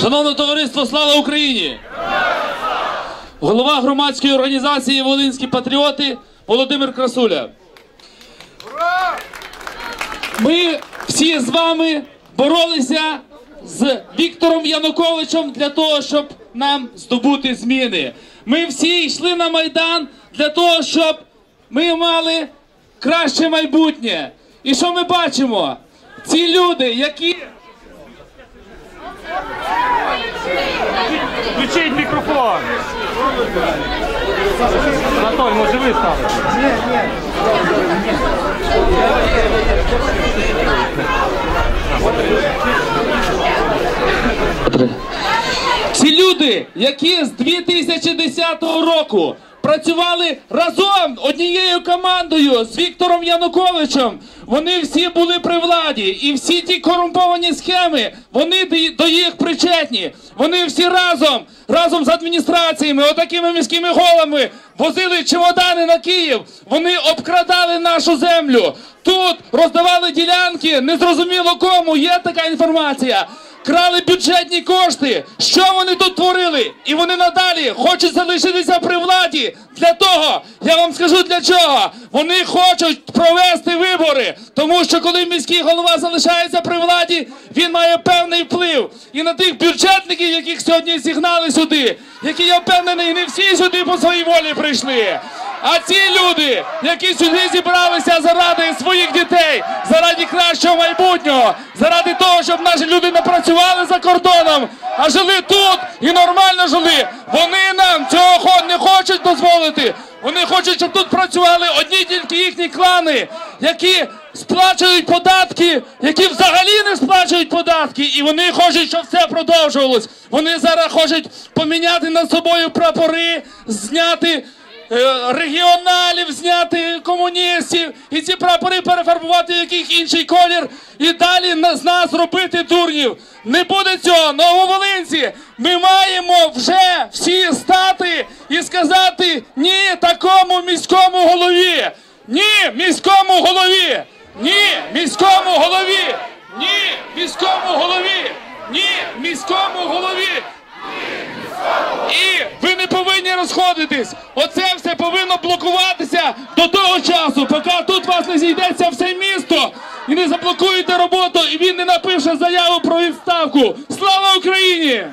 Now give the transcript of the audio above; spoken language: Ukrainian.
Шановне товариство, слава Україні! Голова громадської організації Волинські патріоти Володимир Красуля. Ми всі з вами боролися з Віктором Януковичем для того, щоб нам здобути зміни. Ми всі йшли на Майдан для того, щоб ми мали краще майбутнє. І що ми бачимо? Ці люди, які Анатолій, може ви ставите? Ці люди, які з 2010 року працювали разом однією командою з Віктором Януковичем, вони всі були при владі, і всі ті корумповані схеми, вони до- їх причетні. Вони всі разом, разом з адміністраціями, отакими міськими головами, возили чемодани на Київ. Вони обкрадали нашу землю. Тут роздавали ділянки, незрозуміло кому. Є така інформація крали бюджетні кошти. Що вони тут творили? І вони надалі хочуть залишитися при владі. Для того я вам скажу для чого. Вони хочуть провести вибори, тому що коли міський голова залишається при владі, він має певний вплив. І на тих бюджетників, яких сьогодні зігнали сюди, які я впевнений, не всі сюди по своїй волі прийшли. А ці люди, які сюди зібралися заради своїх дітей, заради кращого майбутнього, заради того, щоб наші люди не працювали за кордоном, а жили тут і нормально жили, вони нам цього не хочуть дозволити. Вони хочуть, щоб тут працювали одні тільки їхні клани, які сплачують податки, які взагалі не сплачують податки, і вони хочуть, щоб це продовжувалось. Вони зараз хочуть поміняти над собою прапори, зняти регіоналів, зняти комуністів і ці прапори перефарбувати в якийсь інший колір і далі з нас робити дурнів. Не буде цього. Нововолинці, ми маємо вже всі стати і сказати ні такому міському голові. Ні міському голові. Ні міському голові. Ні міському голові. Ні міському голові. І ви не повинні розходитись. Оце все повинно блокуватися до того часу, поки тут вас не зійдеться все місто і не заблокуєте роботу, і він не напише заяву про відставку. Слава Україні!